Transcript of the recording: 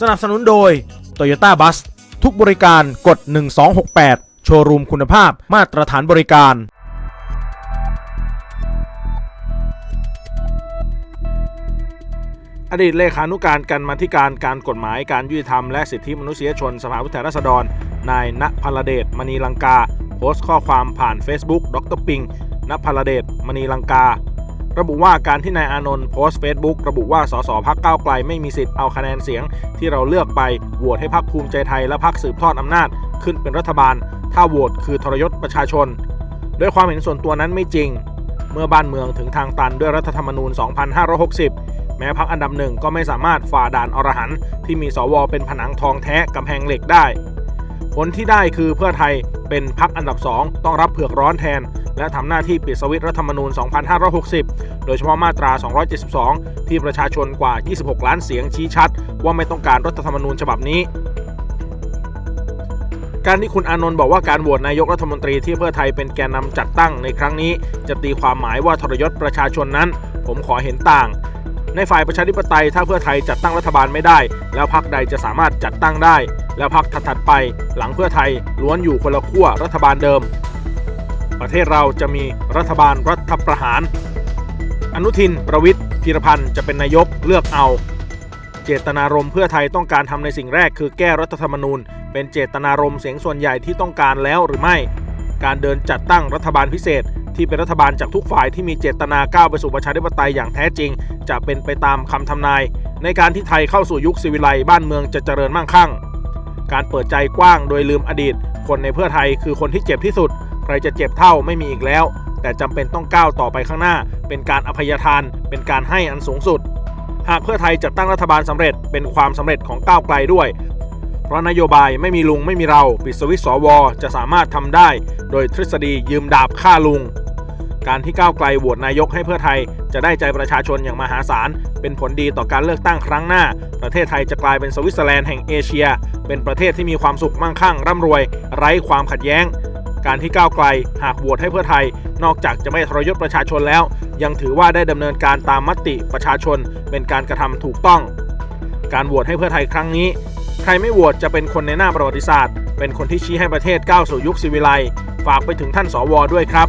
สนับสนุนโดย Toyota Bus ทุกบริการกด 1268 โชว์รูมคุณภาพมาตรฐานบริการ อดีตเลขานุการกันมาธิการการกฎหมายการยุติธรรมและสิทธิมนุษยชนสภาผู้แทนราษฎร นายณพลเดชมณีลังกา โพสต์ข้อความผ่าน Facebook ดรปิงณพลเดชมณีลังกา ระบุว่าการที่นายอานนท์โพสต์ Facebook ระบุว่าสสพักก้าวไกลไม่มีสิทธิ์เอาคะแนนเสียง ที่เราเลือกไปโหวตให้พักภูมิใจไทยและพักสืบทอดอำนาจ ขึ้นเป็นรัฐบาล ถ้าโหวตคือทรยศประชาชน ด้วยความเห็นส่วนตัวนั้นไม่จริง เมื่อบ้านเมืองถึงทางตันด้วยรัฐธรรมนูญ 2560 แม้พักอันดับหนึ่งก็ไม่สามารถฝ่าด่านอรหันต์ที่มีสวเป็นผนังทองแท้กำแพงเหล็กได้ ผลที่ได้คือเพื่อไทยเป็นพักอันดับ2ต้องรับเผือกร้อนแทน และทำหน้าที่ปิดสวิตรัฐธรรมนูญ 2560 โดยเฉพาะมาตรา 272 ที่ประชาชนกว่า 26 ล้านเสียงชี้ชัด ว่าไม่ต้องการรัฐธรรมนูญฉบับนี้การที่คุณอานนท์บอกว่าการโหวตนายกรัฐมนตรีที่เพื่อไทยเป็นแกนนำจัดตั้งในครั้งนี้ จะตีความหมายว่าทรยศประชาชนนั้น ผมขอเห็นต่าง ในฝ่ายประชาธิปไตยถ้าเพื่อไทยจัดตั้งรัฐบาลไม่ได้ แล้วพรรคใดจะสามารถจัดตั้งได้ แล้วพรรคถัดๆไป หลังเพื่อไทยล้วนอยู่คนละขั้วรัฐบาลเดิม ประเทศเราจะมีรัฐบาลรัฐประหาร อนุทิน ประวิทย์พีรพันธ์จะเป็นนายกเลือกเอา เจตนารมณ์เพื่อไทยต้องการทำในสิ่งแรกคือแก้รัฐธรรมนูญ เป็นเจตนารมณ์เสียงส่วนใหญ่ที่ต้องการแล้วหรือไม่ การเดินจัดตั้งรัฐบาลพิเศษ ที่เป็นรัฐบาลจากทุกฝ่ายที่มีเจตนาก้าวไปสู่ประชาธิปไตยอย่างแท้จริง จะเป็นไปตามคำทำนาย ในการที่ไทยเข้าสู่ยุคสิวิไลบ้านเมืองจะเจริญมั่งคั่ง การเปิดใจกว้างโดยลืมอดีต คนในเพื่อไทยคือคนที่เจ็บที่สุด ใครจะเจ็บเท่าไม่มีอีกแล้ว แต่จำเป็นต้องก้าวต่อไปข้างหน้า เป็นการอภัยทาน เป็นการให้อันสูงสุด หากเพื่อไทยจัดตั้งรัฐบาลสำเร็จเป็นความสำเร็จของก้าวไกลด้วย เพราะนโยบายไม่มีลุงไม่มีเราปิดสวิตสวจะสามารถทำได้ โดยทฤษฎียืมดาบฆ่าลุงการที่ก้าวไกลโหวตนายกให้เพื่อไทย จะได้ใจประชาชนอย่างมหาศาล เป็นผลดีต่อการเลือกตั้งครั้งหน้า ประเทศไทยจะกลายเป็นสวิตเซอร์แลนด์แห่งเอเชีย เป็นประเทศที่มีความสุขมั่งคั่งร่ำรวย ไร้ความขัดแย้ง การที่ก้าวไกลหากโหวตให้เพื่อไทย นอกจากจะไม่ทรยศประชาชนแล้ว ยังถือว่าได้ดำเนินการตามมติประชาชน เป็นการกระทำถูกต้อง การโหวตให้เพื่อไทยครั้งนี้ ใครไม่โหวตจะเป็นคนในหน้าประวัติศาสตร์ เป็นคนที่ชี้ให้ประเทศก้าวสู่ยุคสิวิไลฝากไปถึงท่านสวด้วยครับ